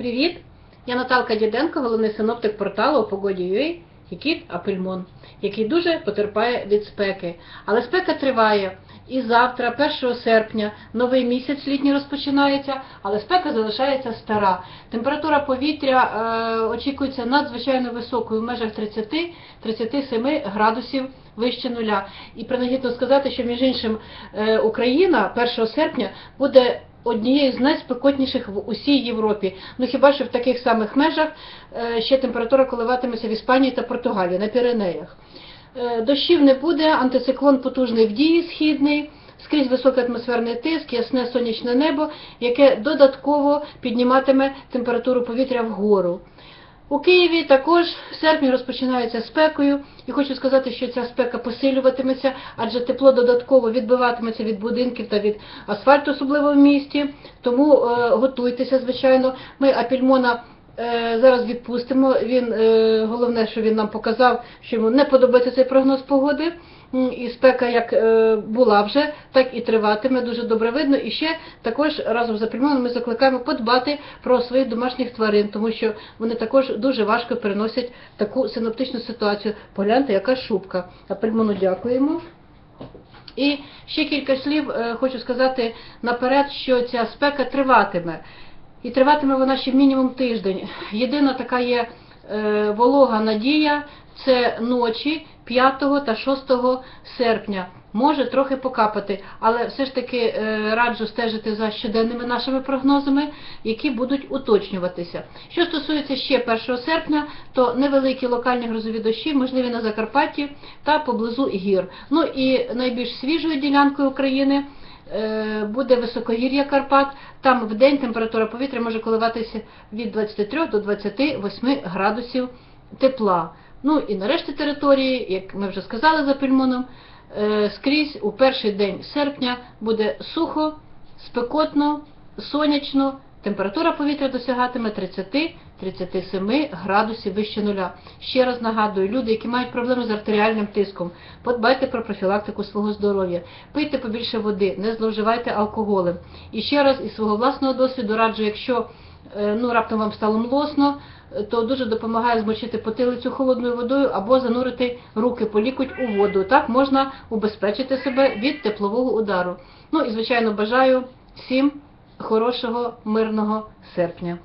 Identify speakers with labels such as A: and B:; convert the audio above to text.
A: Привіт! Я Наталка Діденко, головний синоптик порталу Погоді.ua Хікіт Апельмон, який дуже потерпає від спеки. Але спека триває. І завтра, 1 серпня, новий місяць літній розпочинається, але спека залишається стара. Температура повітря е, очікується надзвичайно високою в межах 30-37 градусів вище нуля. І принагідно сказати, що між іншим е, Україна 1 серпня буде однією з найспекотніших в усій Європі. Ну хіба що в таких самих межах е, ще температура коливатиметься в Іспанії та Португалії на Піренеях. Е, Дощів не буде, антициклон потужний в дії східний, скрізь високий атмосферний тиск, ясне сонячне небо, яке додатково підніматиме температуру повітря вгору. У Києві також в серпні розпочинається спекою, і хочу сказати, що ця спека посилюватиметься, адже тепло додатково відбиватиметься від будинків та від асфальту, особливо в місті. Тому е, готуйтеся, звичайно. Ми апельмона е, зараз відпустимо. Він е, головне, що він нам показав, що йому не подобається цей прогноз погоди. І спека як е, була вже, так і триватиме, дуже добре видно. І ще також разом з апельмоном ми закликаємо подбати про своїх домашніх тварин, тому що вони також дуже важко переносять таку синоптичну ситуацію. Погляньте, яка шубка. Апельмону дякуємо. І ще кілька слів е, хочу сказати наперед, що ця спека триватиме. І триватиме вона ще мінімум тиждень. Єдина така є е, волога надія це ночі 5 та 6 серпня. Може трохи покапати, але все ж таки е, раджу стежити за щоденними нашими прогнозами, які будуть уточнюватися. Що стосується ще 1 серпня, то невеликі локальні грозові дощі можливі на Закарпатті та поблизу гір. Ну і найбільш свіжою ділянкою України буде високогір'я Карпат. Там в день температура повітря може коливатися від 23 до 28 градусів тепла. Ну і нарешті території, як ми вже сказали за пельмоном, е, скрізь у перший день серпня буде сухо, спекотно, сонячно, температура повітря досягатиме 30-37 градусів вище нуля. Ще раз нагадую, люди, які мають проблеми з артеріальним тиском, подбайте про профілактику свого здоров'я, пийте побільше води, не зловживайте алкоголем. І ще раз із свого власного досвіду раджу, якщо е, ну, раптом вам стало млосно, е, то дуже допомагає змочити потилицю холодною водою або занурити руки по лікуть у воду. Так можна убезпечити себе від теплового удару. Ну і звичайно бажаю всім хорошого мирного серпня.